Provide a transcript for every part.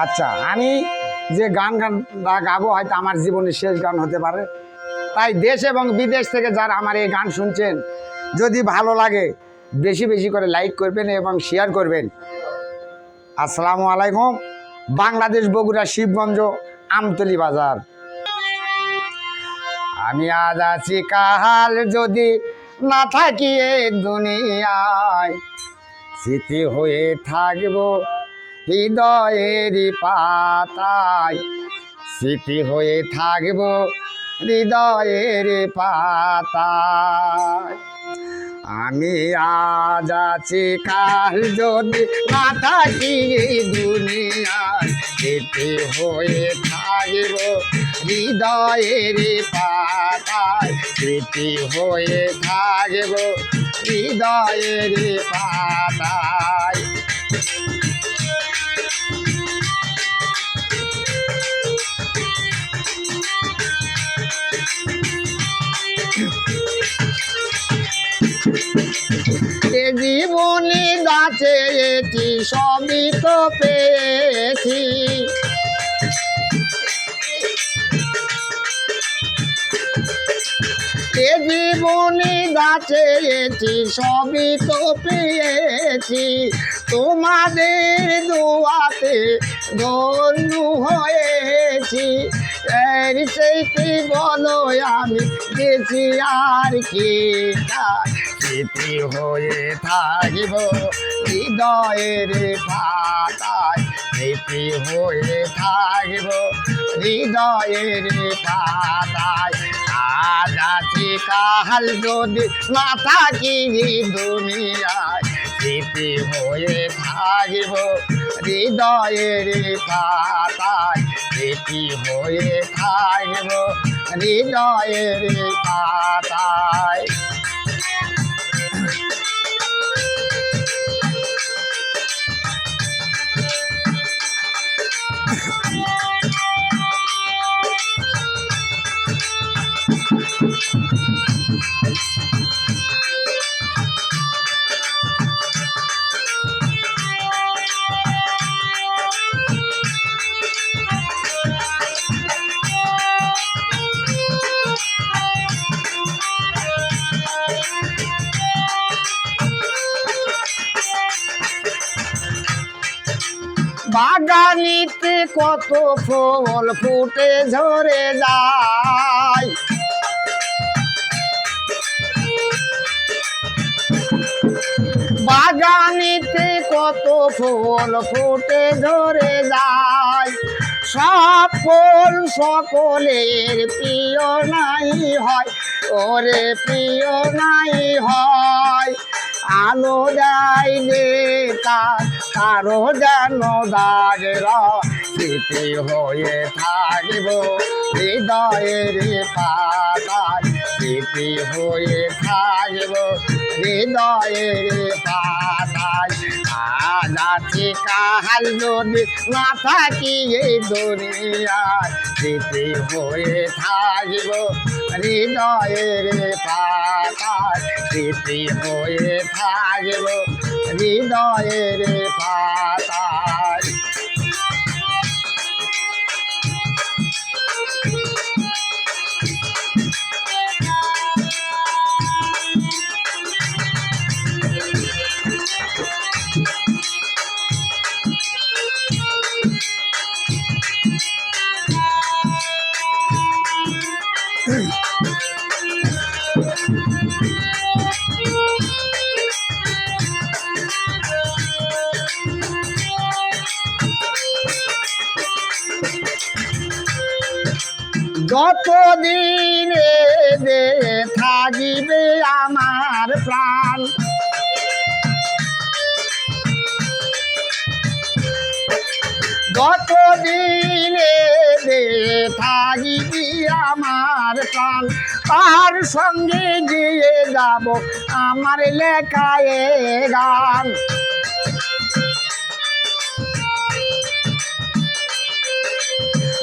আচ্ছা আমি যে গান গানটা গাবো, হয়তো আমার জীবনের শেষ গান হতে পারে। তাই দেশ এবং বিদেশ থেকে যারা আমার এই গান শুনছেন, যদি ভালো লাগে, বেশি বেশি করে লাইক করবেন এবং শেয়ার করবেন। আসসালামু আলাইকুম, বাংলাদেশ বগুড়া শিবগঞ্জ, আমতলি বাজার। আমি আজ আছি কাহাল যদি না থাকি দুনিয়ায়, স্মৃতি হয়ে থাকব হৃদয়ের পাতায় স্মৃতি হয়ে থাকব হৃদয়ের পাতায়। আমি আজ আছি, কাল যদি না থাকি দুনিয়ায় স্মৃতি হয়ে থাকব হৃদয়ের পাতায়। স্মৃতি হয়ে থাকব হৃদয়ের পাতায়। জীবনে গাছে এটি সবই তো পেয়েছি। এ জীবনে গাছে এটি সবই তো পেয়েছি। তোমাদের দোয়াতে ধন্য হয়েছি। এর সেইটি বলো আমি গেছি আর কি? স্মৃতি হয়ে থাকিব, হৃদয়ের পাতায় স্মৃতি হয়ে থাকিব, হৃদয়ের পাতায়। আজ আছি কাহাল যদি না থাকি দুনিয়ায় স্মৃতি হয়ে থাকিব, হৃদয়ের পাতায় স্মৃতি হয়ে থাকিব, হৃদয়ের পাতায়। বাগানিতে কত ফুল ফুটে ঝরে যায়। বাগানিতে কত ফুল ফুটে ঝরে যায়। সব ফুল সকলের প্রিয় নাই হয়, ওরে প্রিয় নাই হয়। আলো দেয় যে তার কারও যেন দাগের স্মৃতি হয়ে থাকিব, হৃদয়ের পাতায় স্মৃতি হয়ে থাকিব, হৃদয়ের পাতায়। আজ আছি কাহাল যদি না থাকি এই দুনিয়ায়, স্মৃতি হয়ে থাকিব, হৃদয়ের পাতায় স্মৃতি হয়ে থাকিব, হৃদয়ের যতদিন দে থাকিবে আমার প্রাণ। যতদিন দে থাকিবি আমার প্রাণ, তার সঙ্গে গিয়ে যাব আমার লেখায় গান।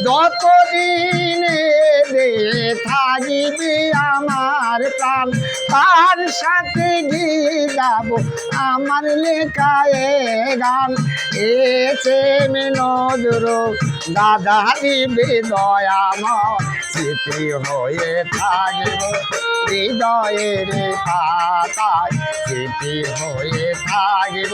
যতদিন থাকিবি আমার প্রাণ। তার সাথে গিয়ে গাবো আমার লেখায় গান। এসে নজর দাদা দিবে দয়াময় স্মৃতি হয়ে থাকিব হৃদয়ের পাতায়। স্মৃতি হয়ে থাকিব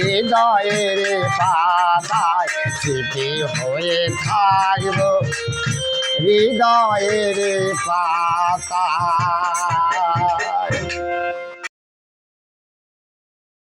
হৃদয়ের পাতায় স্মৃতি হয়ে থাকব। হৃদয়ের পাতা